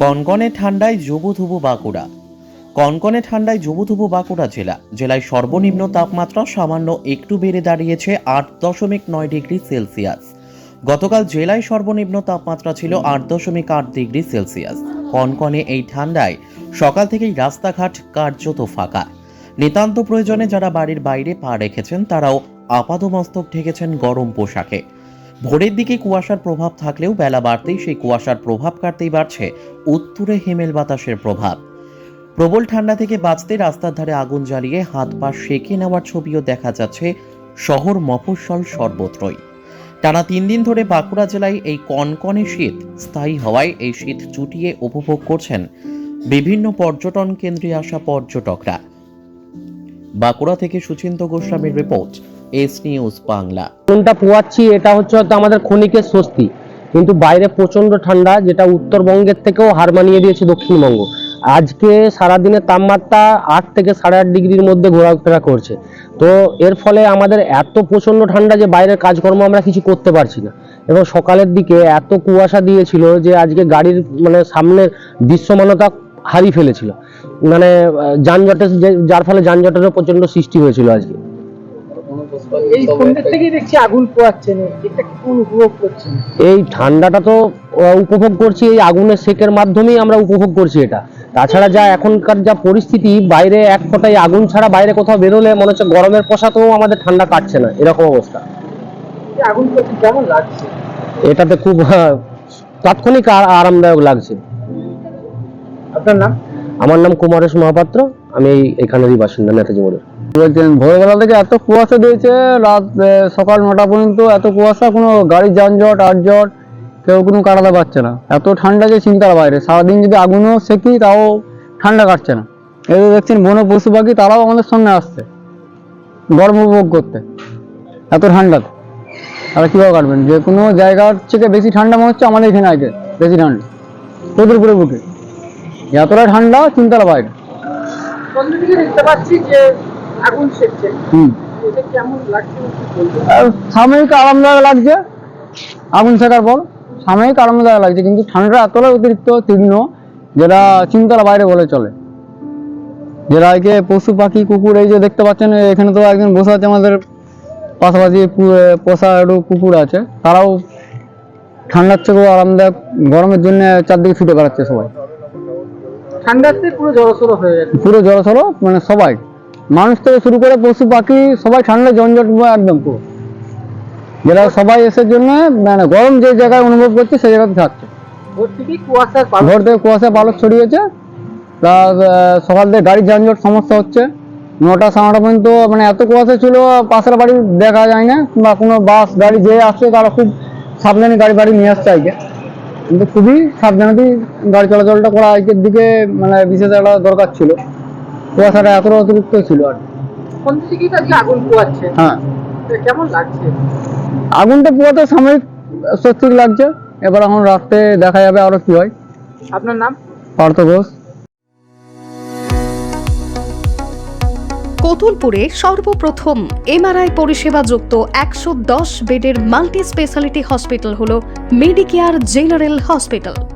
কনকনে ঠান্ডায় জবুথুবু বাঁকুড়া। কনকনে ঠান্ডায় জবুথুবু বাঁকুড়া জেলা। জেলায় সর্বনিম্ন তাপমাত্রা সামান্য একটু বেড়ে দাঁড়িয়েছে আট দশমিক নয় ডিগ্রি সেলসিয়াস। গতকাল জেলায় সর্বনিম্ন তাপমাত্রা ছিল আট দশমিক আট ডিগ্রি সেলসিয়াস। কনকনে এই ঠান্ডায় সকাল থেকেই রাস্তাঘাট কার্যত ফাঁকা। নিতান্ত প্রয়োজনে যারা বাড়ির বাইরে পা রেখেছেন, তারাও আপাদমস্তক ঢেকেছেন গরম পোশাকে। ভোরের দিকে কুয়াশার প্রভাব থাকলেও বেলা বাড়তেই সেই কুয়াশার প্রভাব কাটতেই বাড়ছে উত্তুরে হেমেল বাতাসের প্রভাব। প্রবল ঠান্ডা থেকে বাঁচতে রাস্তার ধারে আগুন জ্বালিয়ে হাত পা সেঁকে নেওয়ার ছবিও দেখা যাচ্ছে শহর মফস্বল সর্বত্রই। টানা তিন দিন ধরে বাঁকুড়া জেলায় এই কনকনে শীত স্থায়ী হওয়ায় এই শীত চুটিয়ে উপভোগ করছেন বিভিন্ন পর্যটন কেন্দ্রে আসা পর্যটকরা। বাঁকুড়া থেকে সুচিন্ত গোস্বামীর রিপোর্ট এস নিউজ বাংলা। কোনটা পোয়াচ্ছি, এটা হচ্ছে হয়তো আমাদের ক্ষণিকের স্বস্তি। কিন্তু বাইরে প্রচণ্ড ঠান্ডা, যেটা উত্তরবঙ্গের থেকেও হার মানিয়ে দিয়েছে দক্ষিণবঙ্গ। আজকে সারাদিনের তাপমাত্রা আট থেকে সাড়ে আট ডিগ্রির মধ্যে ঘোরাফেরা করছে। তো এর ফলে আমাদের এত প্রচণ্ড ঠান্ডা যে বাইরের কাজকর্ম আমরা কিছু করতে পারছি না। এবং সকালের দিকে এত কুয়াশা দিয়েছিল যে আজকে গাড়ির মানে সামনের দৃশ্যমানতা হারিয়ে ফেলেছিল। মানে যানজটের যার ফলে যানজটেরও প্রচণ্ড সৃষ্টি হয়েছিল আজকে। এই সন্ধ্যের থেকেই দেখছি আগুন পোয়াচ্ছেন এটা কোন উপভোগ করছেন এই ঠান্ডাটা তো উপভোগ করছি এই আগুনের সেকের মাধ্যমেই আমরা উপভোগ করছি এটা। তাছাড়া যা এখনকার যা পরিস্থিতি বাইরে এক ফোঁটাই আগুন ছাড়া বাইরে কোথাও বেরোলে মনে হচ্ছে গরমের পোশাতেও আমাদের ঠান্ডা কাটছে না এরকম অবস্থা। আগুন কেমন লাগছে? এটাতে খুব তাৎক্ষণিক আর- আরামদায়ক লাগছে। আপনার নাম? আমার নাম কুমারেশ মহাপাত্র আমি এই- এখানেরই বাসিন্দা নেতাজি মোড়ের। বলছেন, ভোরবেলা থেকে এত কুয়াশা দিয়েছে, রাত সকাল নটা পর্যন্ত এত কুয়াশা, কোনো গাড়ির যানজট, আটজট, কেউ কোনো কাটাতে পারছে না। এত ঠান্ডা যে চিন্তার বাইরে। সারাদিন যদি আগুনও সেকি, তাও ঠান্ডা কাটছে না। এই দেখছেন বন পশু পাখি, তারাও আমাদের সামনে আসছে গরম উপভোগ করতে, এত ঠান্ডাতে। তারা কীভাবে কাটবেন? যে কোনো জায়গার থেকে বেশি ঠান্ডা মনে হচ্ছে আমাদের এখানে আগে, বেশি ঠান্ডা তোদের পুরো বুকে। এতটা ঠান্ডা, চিন্তার বাইরে। দেখতে পাচ্ছি যে আগুন সেকছে এটা কেমন লাগছে সাময়িক আরামদায়ক লাগছে। আগুন শেখার পর সাময়িক আরামদায়ক লাগছে কিন্তু ঠান্ডা এতটা অতিরিক্ত তীক্ষ্ণ যেটা চিন্তার বাইরে বলে চলে। যেটা আজকে পশু পাখি কুকুর এই যে দেখতে পাচ্ছেন এখানে তো একজন বসে আছে আমাদের পাশাপাশি পোষা একটু কুকুর আছে। তারাও ঠান্ডার থেকেও আরামদায়ক গরমের জন্য চারদিকে ছুটে বেড়াচ্ছে সবাই। ঠান্ডাতে পুরো জড়সড় হয়ে যাচ্ছে পুরো জড়সড় মানে সবাই। মানুষ থেকে শুরু করে পশু পাখি সবাই ঠান্ডা জঞ্জট একদম পুরো। যেটা সবাই এসের জন্য মানে গরম যে জায়গায় অনুভব করছে সেই জায়গাতে থাকছে। ভোর থেকে কুয়াশা পালক ছড়িয়েছে। প্লাস সকাল থেকে গাড়ির যানজট সমস্যা হচ্ছে। নটা সাড়ে নটা পর্যন্ত মানে এত কুয়াশা ছিল পাশের বাড়ি দেখা যায় না বা কোনো বাস গাড়ি যে আসছে তারা খুব সাবধানে গাড়ি বাড়ি নিয়ে আসছে আজকে কিন্তু খুবই সাবধানতেই গাড়ি চলাচলটা করা আজকের দিকে মানে বিশেষ একটা দরকার ছিল। কুয়াশাটা এতটা অতিরিক্ত ছিল আর। সন্ধ্যে থেকেই তো আজকে আগুন পোয়াচ্ছে হ্যাঁ। কেমন লাগছে? আগুনটা সাময়িক স্বস্তিক লাগছে। এবার এখন রাত্রে দেখা যাবে আরও কি হয়। আপনার নাম? পার্থ ঘোষ। কতুলপুরে সর্বপ্রথম এমআরআই পরিষেবা যুক্ত একশো দশ বেডের মাল্টি স্পেশালিটি হসপিটাল হল মেডিকেয়ার জেনারেল হসপিটাল।